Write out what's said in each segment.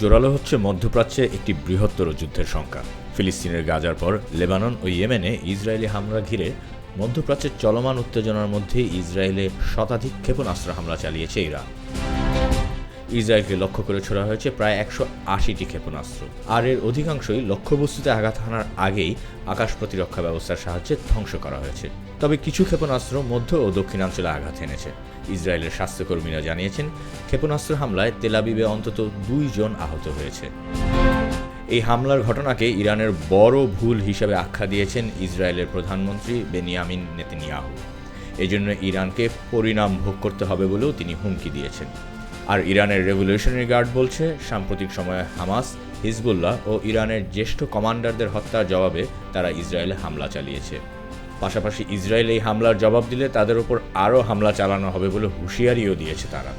জোরালো হচ্ছে মধ্যপ্রাচ্যে একটি বৃহত্তর যুদ্ধের সংখ্যা। ফিলিস্তিনের গাজার পর লেবানন ও ইয়েমেনে ইসরায়েলি হামলা ঘিরে মধ্যপ্রাচ্যের চলমান উত্তেজনার মধ্যে ইসরায়েলে শতাধিক ক্ষেপণাস্ত্র হামলা চালিয়েছে ইরান। ইসরায়েলকে লক্ষ্য করে ছোড়া হয়েছে প্রায় একশো আশিটি ক্ষেপণাস্ত্র। আর এর অধিকাংশই লক্ষ্যবস্তুতে আঘাত হানার আগেই আকাশ প্রতিরক্ষা ব্যবস্থার সাহায্যে ধ্বংস করা হয়েছে। তবে কিছু ক্ষেপণাস্ত্র মধ্য ও দক্ষিণাঞ্চলে আঘাত এনেছে ইসরায়েলের স্বাস্থ্যকর্মীরা জানিয়েছেন, ক্ষেপণাস্ত্র হামলায় তেলাবিবে অন্তত দুইজন আহত হয়েছে। এই হামলার ঘটনাকে ইরানের বড় ভুল হিসেবে আখ্যা দিয়েছেন ইসরায়েলের প্রধানমন্ত্রী বেনিয়ামিন নেতানিয়াহু। এজন্য ইরানকে পরিণাম ভোগ করতে হবে বলেও তিনি হুমকি দিয়েছেন। আর ইরানের রেভলিউশনারি গার্ড বলছে, সাম্প্রতিক সময়ে হামাস, হিজবুল্লাহ ও ইরানের জ্যেষ্ঠ কমান্ডারদের হত্যার জবাবে তারা ইসরায়েলে হামলা চালিয়েছে। পাশাপাশি ইসরায়েল এই হামলার জবাব দিলে তাদের ওপর আরও হামলা চালানো হবে বলে হুঁশিয়ারিও দিয়েছে তারা।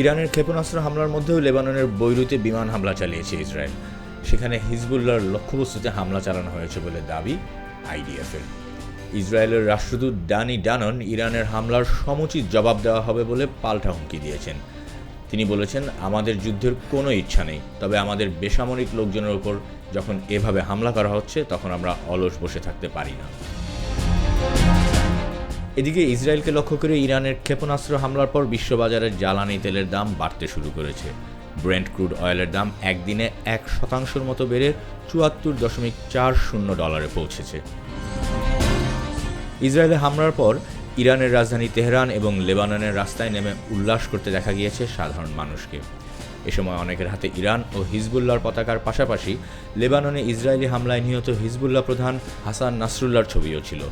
ইরানের ক্ষেপণাস্ত্র হামলার মধ্যেও লেবাননের বৈরুতে বিমান হামলা চালিয়েছে ইসরায়েল। সেখানে হিজবুল্লাহর লক্ষ্যবস্তুতে হামলা চালানো হয়েছে বলে দাবি আইডিএফের। ইসরায়েলের রাষ্ট্রদূত ডানি ডানন ইরানের হামলার সমুচিত জবাব দেওয়া হবে বলে পাল্টা হুমকি দিয়েছেন। তিনি বলেছেন, আমাদের যুদ্ধের কোনো ইচ্ছা নেই, তবে আমাদের বেসামরিক লোকজনের ওপর যখন এভাবে হামলা করা হচ্ছে, তখন আমরা অলস বসে থাকতে পারি না। এদিকে ইসরায়েলকে লক্ষ্য করে ইরানের ক্ষেপণাস্ত্র হামলার পর বিশ্ববাজারের জ্বালানি তেলের দাম বাড়তে শুরু করেছে। ব্রেন্ট ক্রুড অয়েলের দাম একদিনে এক শতাংশের মতো বেড়ে চুয়াত্তর দশমিক চার শূন্য ডলারে পৌঁছেছে। ইসরায়েলে হামলার পর ইরানের রাজধানী তেহরান এবং লেবাননের রাস্তায় নেমে উল্লাস করতে দেখা গিয়েছে সাধারণ মানুষকে। এ সময় অনেকের হাতে ইরান ও হিজবুল্লাহর পতাকার পাশাপাশি লেবাননে ইসরায়েলি হামলায় নিহত হিজবুল্লাহ প্রধান হাসান নাসরুল্লাহর ছবিও ছিল।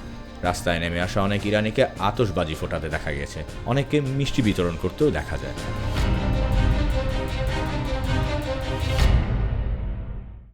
রাস্তায় নেমে আসা অনেক ইরানিকে আতসবাজি ফোটাতে দেখা গেছে। অনেককে মিষ্টি বিতরণ করতেও দেখা যায়।